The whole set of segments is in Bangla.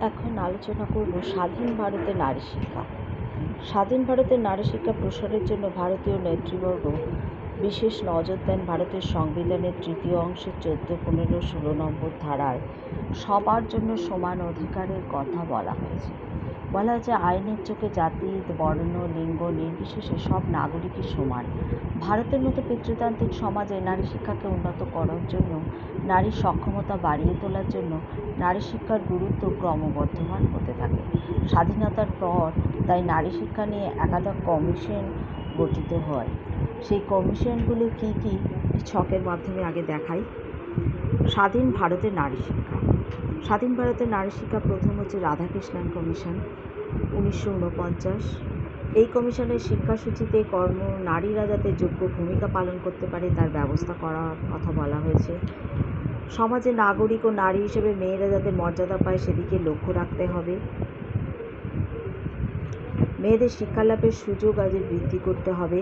এখন আলোচনা করব স্বাধীন ভারতের নারী শিক্ষা। স্বাধীন ভারতের নারী শিক্ষা প্রসারের জন্য ভারতীয় নেতৃবর্গ বিশেষ নজর দেন ভারতের সংবিধানের তৃতীয় অংশের চোদ্দ, পনেরো, ষোলো নম্বর ধারায়। সবার জন্য সমান অধিকারের কথা বলা হয়েছে। বলা হয়েছে আইনের চোখে জাতি, বর্ণ, লিঙ্গ, নির্বিশেষে সব নাগরিকই সমান। ভারতের মতো পিতৃতান্ত্রিক সমাজে নারী শিক্ষাকে উন্নত করার জন্য, নারীর সক্ষমতা বাড়িয়ে তোলার জন্য নারী শিক্ষার গুরুত্ব ক্রমবর্ধমান হতে থাকে। স্বাধীনতার পর তাই নারী শিক্ষা নিয়ে একাধিক কমিশন গঠিত হয়। সেই কমিশনগুলো কী কী? ছকের মাধ্যমে আগে দেখাই। স্বাধীন ভারতের নারী শিক্ষা। স্বাধীন ভারতের নারী শিক্ষা প্রথম হচ্ছে রাধাকৃষ্ণন কমিশন, উনিশশো উনপঞ্চাশ এই কমিশনের শিক্ষাসূচিতে কর্ম, নারীরা যাতে যোগ্য ভূমিকা পালন করতে পারে তার ব্যবস্থা করার কথা বলা হয়েছে। সমাজে নাগরিক ও নারী হিসেবে মেয়েরা যাতে মর্যাদা পায় সেদিকে লক্ষ্য রাখতে হবে। মেয়েদের শিক্ষা লাভের সুযোগ আজ বৃদ্ধি করতে হবে।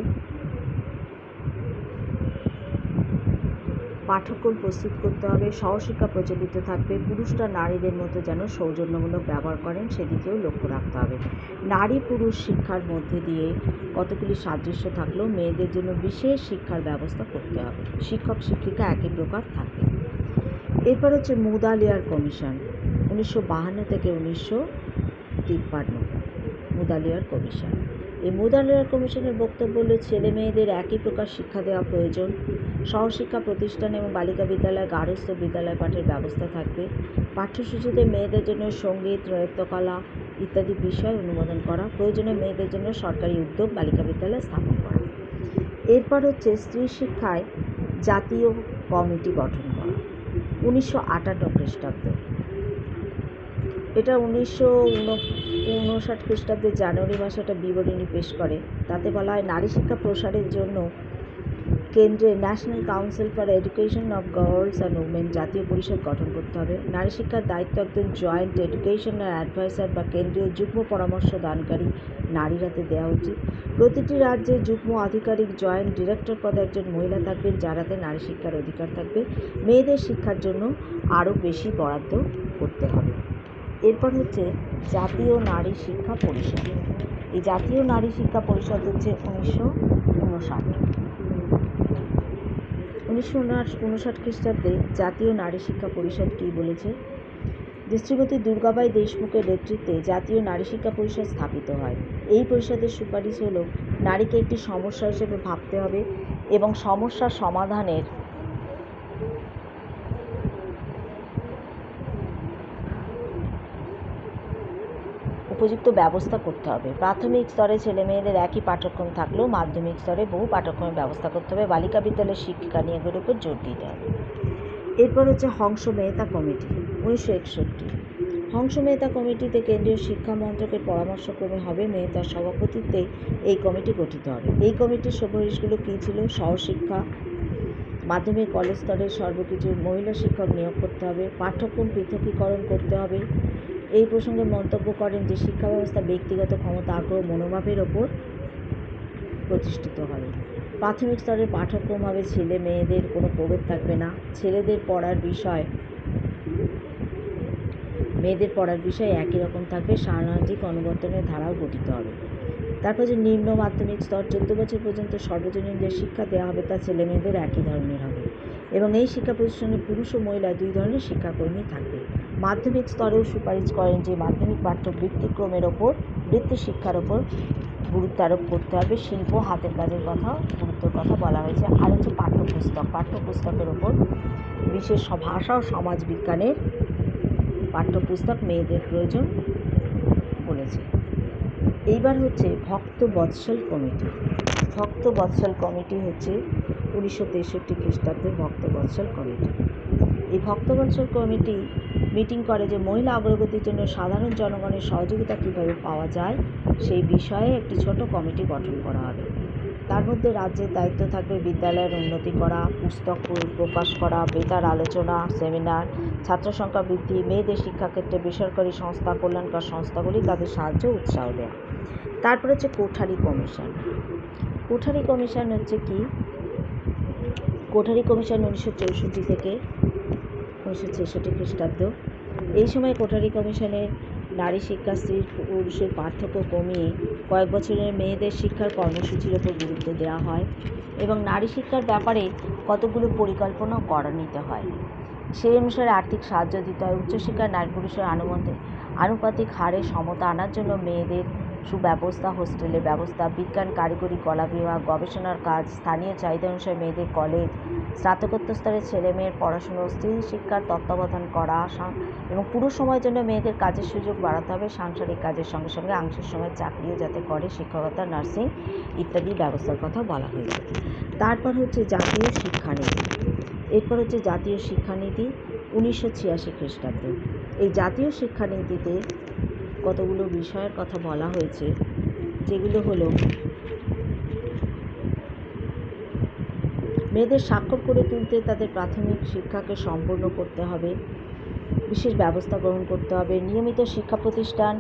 পাঠ্যক্রম প্রস্তুত করতে হবে, সহশিক্ষা প্রচলিত থাকবে, পুরুষরা নারীদের মতো যেন সৌজন্যমূলক ব্যবহার করেন সেদিকেও লক্ষ্য রাখতে হবে। নারী পুরুষ শিক্ষার মধ্যে দিয়ে কতগুলি সাদৃশ্য থাকলেও মেয়েদের জন্য বিশেষ শিক্ষার ব্যবস্থা করতে হবে। শিক্ষক, শিক্ষিকা একই প্রকার থাকবে। এরপর হচ্ছে মুদালিয়ার কমিশন, উনিশশো বাহান্ন থেকে উনিশশো তিপ্পান্ন। মুদালিয়ার কমিশন। এই মুদালিয়ার কমিশনের বক্তব্য হলো ছেলে মেয়েদের একই প্রকার শিক্ষা দেওয়া প্রয়োজন। সহশিক্ষা প্রতিষ্ঠান এবং বালিকা বিদ্যালয় গার্হস্থ্য বিদ্যালয় পাঠের ব্যবস্থা থাকবে। পাঠ্যসূচিতে মেয়েদের জন্য সংগীত, নৃত্যকলা ইত্যাদি বিষয় অনুমোদন করা। প্রয়োজনে মেয়েদের জন্য সরকারি উদ্যোগ বালিকা বিদ্যালয় স্থাপন করা। এরপর হচ্ছে, স্ত্রী শিক্ষায় জাতীয় কমিটি গঠন করা। উনিশশো আটান্ন খ্রিস্টাব্দ। এটা উনিশশো উনষাট খ্রিস্টাব্দের জানুয়ারি মাসে একটা বিবরণী পেশ করে। তাতে বলা হয়, নারী শিক্ষা প্রসারের জন্য কেন্দ্রে national council for education of girls and women জাতীয় পরিষদ গঠন করতে হবে। নারী শিক্ষার দায়িত্ব একজন জয়েন্ট এডুকেশনাল অ্যাডভাইসার বা কেন্দ্রীয় যুগ্ম পরামর্শ দানকারী নারীর হাতে দেওয়া উচিত। প্রতিটি রাজ্যে যুগ্ম আধিকারিক জয়েন্ট ডিরেক্টর পদে একজন মহিলা থাকবেন যারাতে নারী শিক্ষার অধিকার থাকবে। মেয়েদের শিক্ষার জন্য আরও বেশি বরাদ্দ করতে হবে। এরপর হচ্ছে জাতীয় নারী শিক্ষা পরিষদ। এই জাতীয় নারী শিক্ষা পরিষদ হচ্ছে উনিশশো উনষাট। উনিশশো উনষাট খ্রিস্টাব্দে জাতীয় নারী শিক্ষা পরিষদ কী বলেছে? যে শ্রীমতী দুর্গাবাই দেশমুখের নেতৃত্বে জাতীয় নারী শিক্ষা পরিষদ স্থাপিত হয়। এই পরিষদের সুপারিশ হলো, নারীকে একটি সমস্যা হিসেবে ভাবতে হবে এবং সমস্যার সমাধানের উপযুক্ত ব্যবস্থা করতে হবে। প্রাথমিক স্তরে ছেলে মেয়েদের একই পাঠ্যক্রম থাকলেও মাধ্যমিক স্তরে বহু পাঠ্যক্রমের ব্যবস্থা করতে হবে। বালিকা বিদ্যালয়ের শিক্ষিকা নিয়োগের উপর জোর দিতে হবে। এরপর হচ্ছে হংস মেহতা কমিটি, উনিশশো একষট্টি। হংস মেহতা কমিটিতে কেন্দ্রীয় শিক্ষা মন্ত্রকের পরামর্শক্রমে হবে মেহতার সভাপতিত্বে এই কমিটি গঠিত হবে। এই কমিটির সুপারিশগুলো কী ছিল? সহশিক্ষা, মাধ্যমিক কলেজ স্তরের সর্বকিছু মহিলা শিক্ষক নিয়োগ করতে হবে, পাঠ্যক্রম পৃথকীকরণ করতে হবে এই প্রসঙ্গে মন্তব্য করেন যে শিক্ষা ব্যবস্থা ব্যক্তিগত ক্ষমতা, আগ্রহ, মনোভাবের ওপর প্রতিষ্ঠিত হবে প্রাথমিক স্তরের পাঠ্যক্রম হবে ছেলে মেয়েদের কোনো প্রভেদ থাকবে না। ছেলেদের পড়ার বিষয়, মেয়েদের পড়ার বিষয় একই রকম থাকবে। সামাজিক অনুবর্তনের ধারাও গঠিত হবে। তারপর যে নিম্ন মাধ্যমিক স্তর চোদ্দ বছর পর্যন্ত সর্বজনীন যে শিক্ষা দেওয়া হবে, তা ছেলে মেয়েদের একই ধরনের হবে। এবং এই শিক্ষা প্রতিষ্ঠানে পুরুষ ও মহিলা দুই ধরনের শিক্ষাকর্মী থাকবে। মাধ্যমিক স্তরেও সুপারিশ করেন যে মাধ্যমিক পাঠ্য বৃত্তিক্রমের ওপর বৃত্তি শিক্ষার ওপর গুরুত্ব আরোপ করতে হবে। শিল্প হাতের কাজের কথা, গুরুত্বের কথা বলা হয়েছে। আর হচ্ছে পাঠ্যপুস্তক। পাঠ্যপুস্তকের ওপর বিশেষ ভাষা ও সমাজ বিজ্ঞানের পাঠ্যপুস্তক মেয়েদের প্রয়োজন বলেছে। এইবার হচ্ছে ভক্ত বৎসল কমিটি। ভক্ত বৎসল কমিটি হচ্ছে উনিশশো তেষট্টি খ্রিস্টাব্দের ভক্ত বৎসল কমিটি। এই ভক্ত বৎসল কমিটি মিটিং করে যে মহিলা অগ্রগতির জন্য সাধারণ জনগণের সহযোগিতা কীভাবে পাওয়া যায়, সেই বিষয়ে একটি ছোট কমিটি গঠন করা হবে। তার মধ্যে রাজ্যের দায়িত্ব থাকবে বিদ্যালয়ের উন্নতি করা, পুস্তক প্রকাশ করা বেতার আলোচনা, সেমিনার, ছাত্র সংখ্যা বৃদ্ধি, মেয়েদের শিক্ষাক্ষেত্রে বেসরকারি সংস্থা, কল্যাণকর সংস্থাগুলি তাদের সাহায্য উৎসাহ দেয়। তারপর হচ্ছে কোঠারি কমিশন। কোঠারি কমিশন হচ্ছে কি? কোঠারি কমিশন উনিশশো চৌষট্টি থেকে উনিশশো ছেষট্টি খ্রিস্টাব্দ। এই সময় কোঠারি কমিশনের নারী শিক্ষা স্ত্রী পুরুষের পার্থক্য কমিয়ে কয়েক বছরের মেয়েদের শিক্ষার কর্মসূচির ওপর গুরুত্ব দেওয়া হয় এবং নারী শিক্ষার ব্যাপারে কতগুলো পরিকল্পনাও করা নিতে হয়। সেই অনুসারে আর্থিক সাহায্য দিতে হয়। উচ্চশিক্ষার নারী পুরুষের আনুপাতিক আনুপাতিক হারে সমতা আনার জন্য মেয়েদের সুব্যবস্থা, হোস্টেলের ব্যবস্থা, বিজ্ঞান, কারিগরি, কলা বিভাগ, গবেষণার কাজ, স্থানীয় চাহিদা অনুসারে মেয়েদের কলেজ স্নাতকোত্তর স্তরের ছেলেমেয়ের পড়াশুনো স্ত্রী শিক্ষার তত্ত্বাবধান করা এবং পুরো সময়ের জন্য মেয়েদের কাজের সুযোগ বাড়াতে হবে, সাংসারিক কাজের সঙ্গে সঙ্গে আংশিক সময় চাকরিও যাতে করে, শিক্ষকতা, নার্সিং ইত্যাদি ব্যবস্থার কথা বলা হয়েছে। তারপর হচ্ছে জাতীয় শিক্ষানীতি। এরপর হচ্ছে জাতীয় শিক্ষানীতি উনিশশো ছিয়াশি খ্রিস্টাব্দে। এই জাতীয় শিক্ষানীতিতে কতগুলো বিষয়ের কথা বলা হয়েছে, যেগুলো হলো মেয়েদের স্বাক্ষর করে তুলতে তাদের প্রাথমিক শিক্ষাকে সম্পূর্ণ করতে হবে। বিশেষ ব্যবস্থা গ্রহণ করতে হবে। নিয়মিত শিক্ষা প্রতিষ্ঠান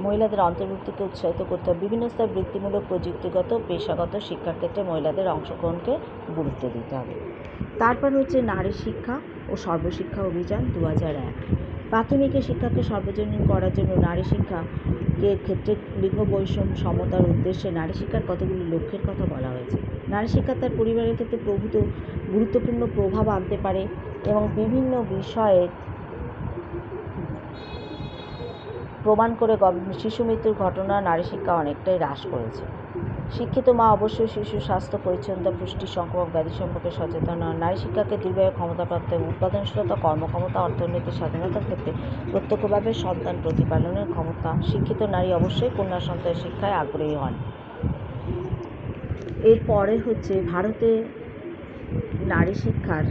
মহিলাদের অন্তর্ভুক্তিকে উৎসাহিত করতে হবে। বিভিন্ন স্তর বৃত্তিমূলক, প্রযুক্তিগত, পেশাগত শিক্ষার ক্ষেত্রে মহিলাদের অংশগ্রহণকে গুরুত্ব দিতে হবে। তারপর হচ্ছে নারী শিক্ষা ও সর্বশিক্ষা অভিযান দু হাজার এক। প্রাথমিকে শিক্ষাকে সর্বজনীন করার জন্য নারী শিক্ষাকে ক্ষেত্রে লিঙ্গ বৈষম্য সমতার উদ্দেশ্যে নারী শিক্ষার কতগুলি লক্ষ্যের কথা বলা হয়েছে। নারী শিক্ষা তার পরিবারের ক্ষেত্রে প্রভূত, গুরুত্বপূর্ণ প্রভাব আনতে পারে এবং বিভিন্ন বিষয়ে প্রমাণ করে শিশু মৃত্যুর ঘটনা নারী শিক্ষা অনেকটাই হ্রাস করেছে। শিক্ষিত মা অবশ্যই শিশু স্বাস্থ্য পরিচ্ছন্নতা, পুষ্টি, সংক্রমক ব্যাধি সম্পর্কে সচেতন হন নারী শিক্ষাকে দুর্ব্যয় ক্ষমতাপ্রাপ্ত এবং উৎপাদনশীলতা, কর্মক্ষমতা, অর্থনৈতিক স্বাধীনতার ক্ষেত্রে প্রত্যক্ষভাবে সন্তান প্রতিপালনের ক্ষমতা। শিক্ষিত নারী অবশ্যই কন্যা সন্তানের শিক্ষায় আগ্রহী হন। এরপরে হচ্ছে ভারতে নারী শিক্ষার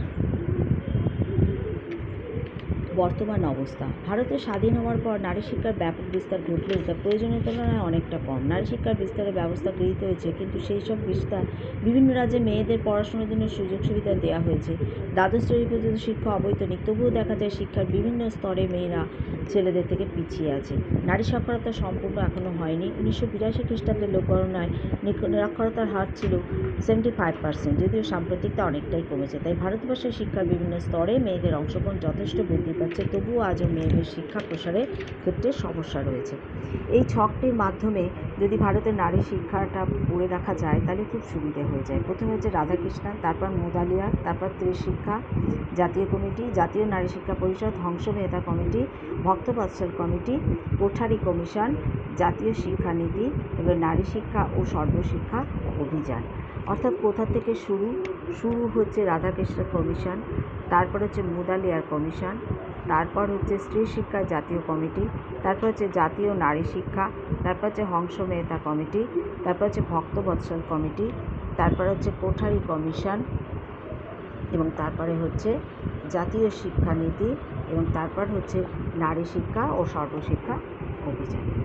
বর্তমান অবস্থা। ভারতে স্বাধীন হওয়ার পর নারী শিক্ষার ব্যাপক বিস্তার ঘটলেও তা প্রয়োজনীয় তুলনায় অনেকটা কম। নারী শিক্ষার বিস্তারের ব্যবস্থা গৃহীত হয়েছে, কিন্তু সেই সব বিস্তার বিভিন্ন রাজ্যে মেয়েদের পড়াশোনার জন্য সুযোগ সুবিধা দেওয়া হয়েছে। দ্বাদশ শ্রেণি পর্যন্ত শিক্ষা অবৈতনিক তবুও দেখা যায় শিক্ষার বিভিন্ন স্তরে মেয়েরা ছেলেদের থেকে পিছিয়ে আছে। নারী সাক্ষরতা সম্পূর্ণ এখনও হয়নি। উনিশশো বিরাশি খ্রিস্টাব্দের লোকগণনায় নিরক্ষরতার হার ছিল সেভেন্টি ফাইভ পার্সেন্ট যদিও সাম্প্রতিক তা অনেকটাই কমেছে। তাই ভারতবর্ষের শিক্ষার বিভিন্ন স্তরে মেয়েদের অংশগ্রহণ যথেষ্ট বৃদ্ধি পাচ্ছে। তবুও আজও মেয়েদের শিক্ষা প্রসারের ক্ষেত্রে সমস্যা রয়েছে। এই ছকটির মাধ্যমে যদি ভারতের নারী শিক্ষাটা পড়ে রাখা যায়, তাহলে খুব সুবিধে হয়ে যায়। প্রথমে হচ্ছে রাধাকৃষ্ণান, তারপর মুদালিয়া তারপর ত্রিশিক্ষা জাতীয় কমিটি, জাতীয় নারী শিক্ষা পরিষদ Hansa Mehta committee Bhaktavatsalam committee, Kothari commission, জাতীয় শিক্ষানীতি এবং নারী শিক্ষা ও সর্বশিক্ষা অভিযান। অর্থাৎ কোথা থেকে শুরু? শুরু হচ্ছে রাধাকৃষ্ণ কমিশন, তারপর হচ্ছে মুদালিয়ার কমিশন তারপর হচ্ছে স্ত্রী শিক্ষা, জাতীয় কমিটি, তারপর হচ্ছে জাতীয় নারী শিক্ষা, তারপর হচ্ছে হংস মেহতা কমিটি, তারপর হচ্ছে ভক্তবৎসল কমিটি, তারপর হচ্ছে কোঠারি কমিশন এবং তারপরে হচ্ছে জাতীয় শিক্ষানীতি এবং তারপর হচ্ছে নারী শিক্ষা ও সর্বশিক্ষা অভিযান।